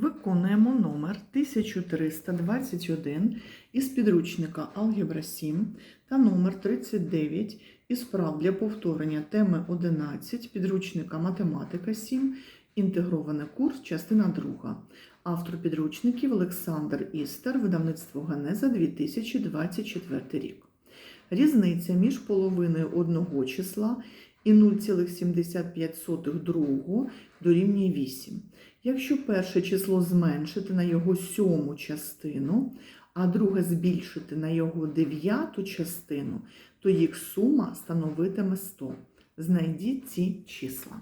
Виконуємо номер 1321 із підручника Алгебра 7 та номер 39 із прав для повторення теми 11 підручника Математика 7, інтегрований курс, частина 2. Автор підручників Олександр Істер, видавництво Генеза 2024 рік. Різниця між половиною одного числа і 0,75 другого дорівнює 8. Якщо перше число зменшити на його сьому частину, а друге збільшити на його дев'яту частину, то їх сума становитиме 100. Знайдіть ці числа.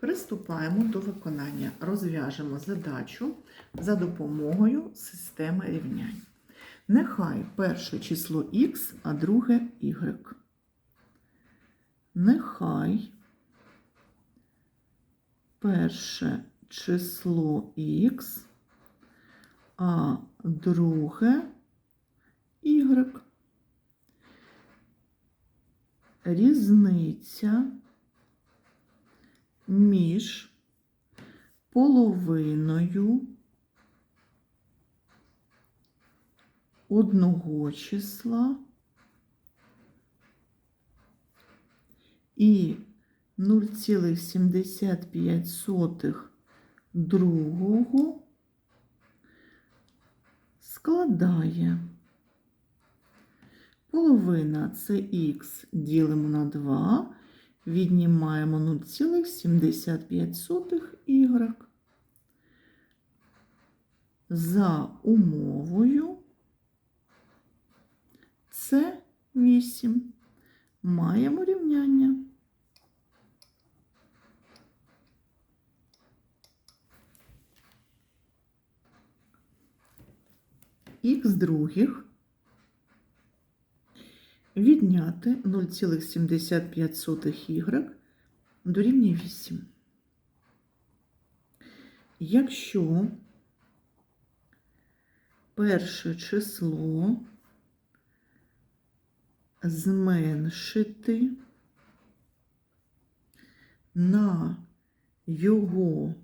Приступаємо до виконання. Розв'яжемо задачу за допомогою системи рівнянь. Нехай перше число х, а друге y. Нехай перше число х, а друге y. Різниця між половиною одного числа і 0,75 другого складає половина це х ділимо на 2, віднімаємо 0,75 y. За умовою це 8. Маємо рівняння. Х других відняти 0,75y дорівнює 8. Якщо перше число зменшити на його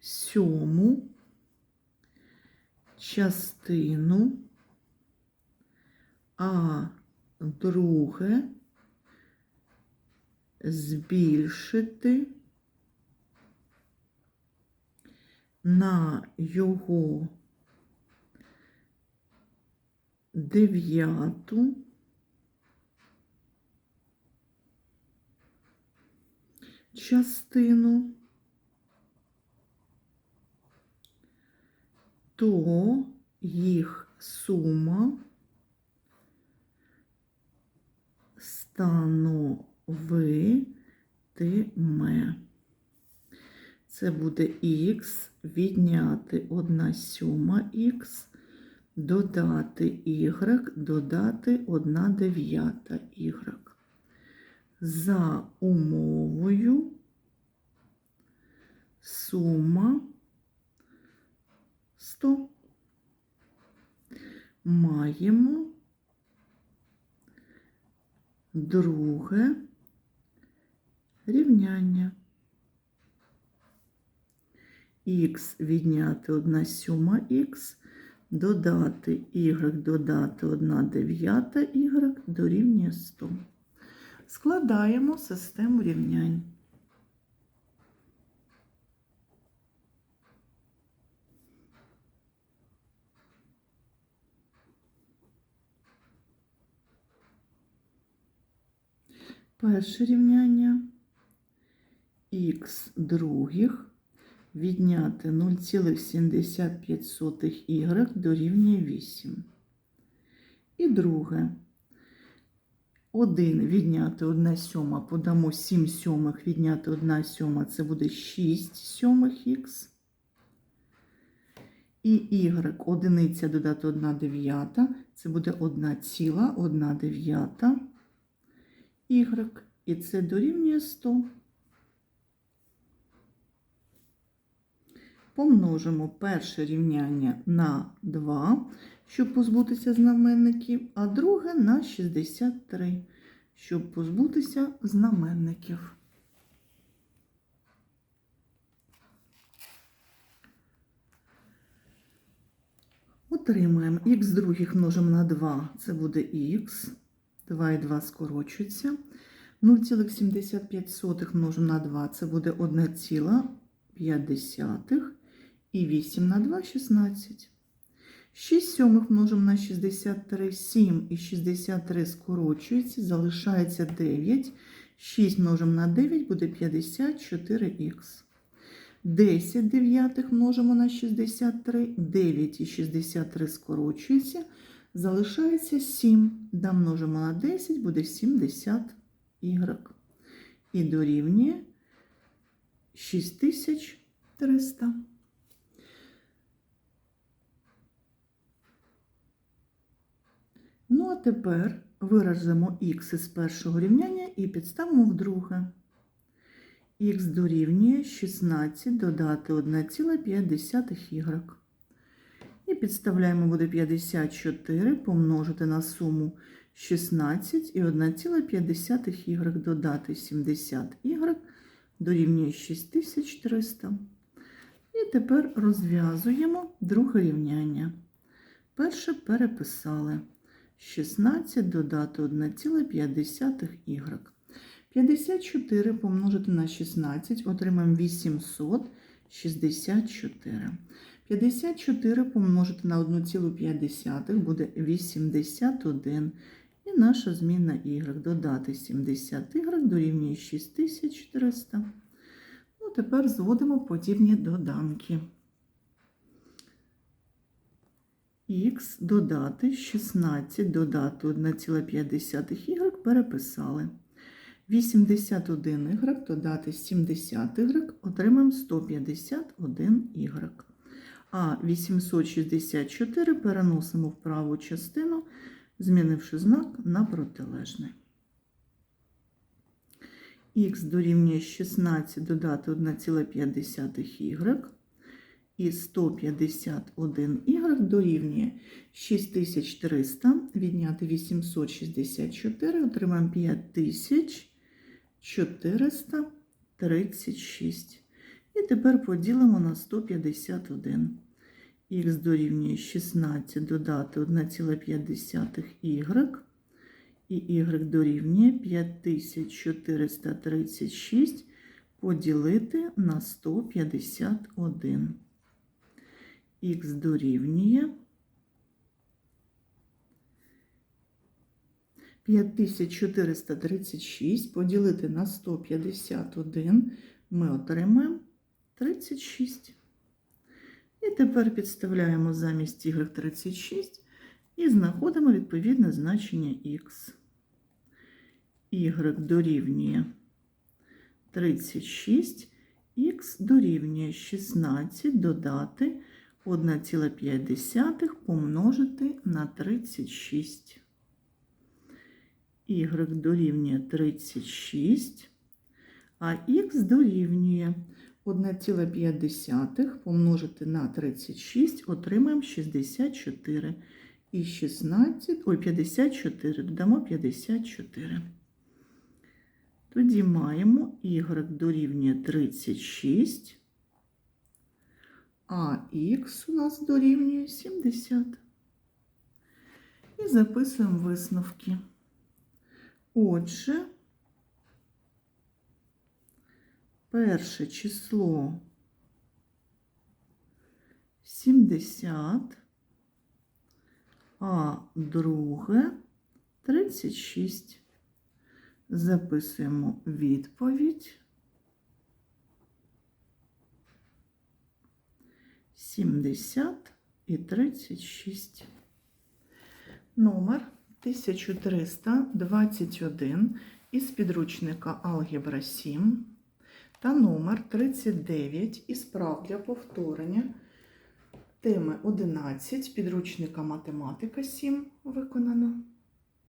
сьому частину, а друге збільшити на його дев'яту. Частину, то їх сума становитиме. Це буде х відняти 1 сьома х, додати y, додати 1 дев'ята y. За умовою сума 100. Маємо друге рівняння. Х відняти 1 сьома х, додати y, додати 1 дев'ята y дорівнює 100. Складаємо систему рівнянь. Перше рівняння х других відняти 0,75 y дорівнює 8. І друге. 1 відняти 1 сьома, подамо 7 сьомих, відняти 1 сьома, це буде 6 сьомих х. І y одиниця додати 1 дев'ята, це буде 1 ціла, 1 дев'ята y. І це дорівнює 100. Помножимо перше рівняння на 2, щоб позбутися знаменників, а друге на 63, щоб позбутися знаменників. Отримаємо х других множимо на 2, це буде х, 2 і 2 скорочуються. 0,75 множимо на 2 це буде 1,5. І 8 на 2 – 16. 6 сьомих множимо на 63, 7 і 63 скорочується, залишається 9. 6 множимо на 9 буде 54х. 10 дев'ятих множимо на 63, 9 і 63 скорочується, залишається 7. Да множимо на 10 буде 70 y. І дорівнює 6300. Ну, а тепер виразимо х із першого рівняння і підставимо в друге. Х дорівнює 16 додати 1,5y. І підставляємо буде 54 помножити на суму 16 і 1,5y додати 70y дорівнює 6300. І тепер розв'язуємо друге рівняння. Перше переписали. 16 додати 1,5y. 54 помножити на 16 отримаємо 864. 54 помножити на 1,5 буде 81. І наша змінна y додати 70y дорівнює 6400. Ну, тепер зводимо подібні доданки. Х додати 16 додати 1,5y переписали. 81y додати 70y отримаємо 151y. А 864 переносимо в праву частину, змінивши знак на протилежний. Х дорівнює 16 додати 1,5y. І 151y дорівнює 6300, відняти 864, отримаємо 5436. І тепер поділимо на 151. Х дорівнює 16 додати 1,5y, і y дорівнює 5436 поділити на 151 х дорівнює 5436 поділити на 151 ми отримаємо 36. І тепер підставляємо замість y 36 і знаходимо відповідне значення х. y дорівнює 36, х дорівнює 16 додати 1,5 помножити на 36. Y дорівнює 36, а х дорівнює 1,5 помножити на 36, отримаємо 64. І 16, ой, 54, додамо 54. Тоді маємо y дорівнює 36, а х у нас дорівнює 70. І записуємо висновки. Отже, перше число 70, а друге 36. Записуємо відповідь. 70 і 36. Номер 1321 із підручника Алгебра 7 та номер 39 із прав для повторення теми 11 підручника Математика 7 виконано.